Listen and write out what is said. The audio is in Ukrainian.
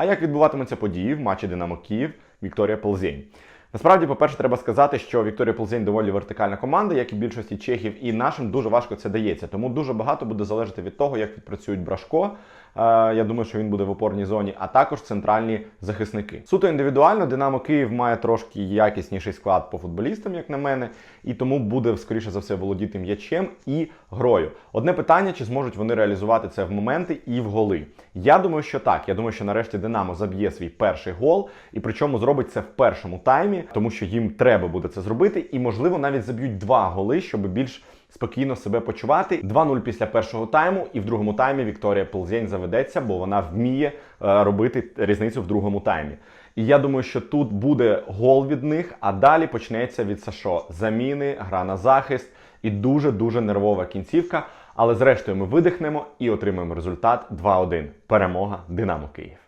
А як відбуватимуться події в матчі Динамо Київ Вікторія Ползень? Насправді, по-перше, треба сказати, що Вікторія Ползень доволі вертикальна команда, як і більшості чехів, і нашим дуже важко це дається. Тому дуже багато буде залежати від того, як відпрацюють Брашко. Е, Я думаю, що він буде в опорній зоні, а також центральні захисники. Суто індивідуально, Динамо Київ має трошки якісніший склад по футболістам, як на мене, і тому буде скоріше за все володіти м'ячем і грою. Одне питання: чи зможуть вони реалізувати це в моменти і в голи? Я думаю, що так. Я думаю, що нарешті Динамо заб'є свій перший гол, і причому зробить це в першому таймі, тому що їм треба буде це зробити, і можливо навіть заб'ють два голи, щоб більш спокійно себе почувати. 2-0 після першого тайму, і в другому таймі Вікторія Ползень заведеться, бо вона вміє е, робити різницю в другому таймі. І я думаю, що тут буде гол від них, а далі почнеться від Сашо заміни, гра на захист і дуже дуже нервова кінцівка. Але зрештою ми видихнемо і отримаємо результат 2-1. Перемога Динамо Київ.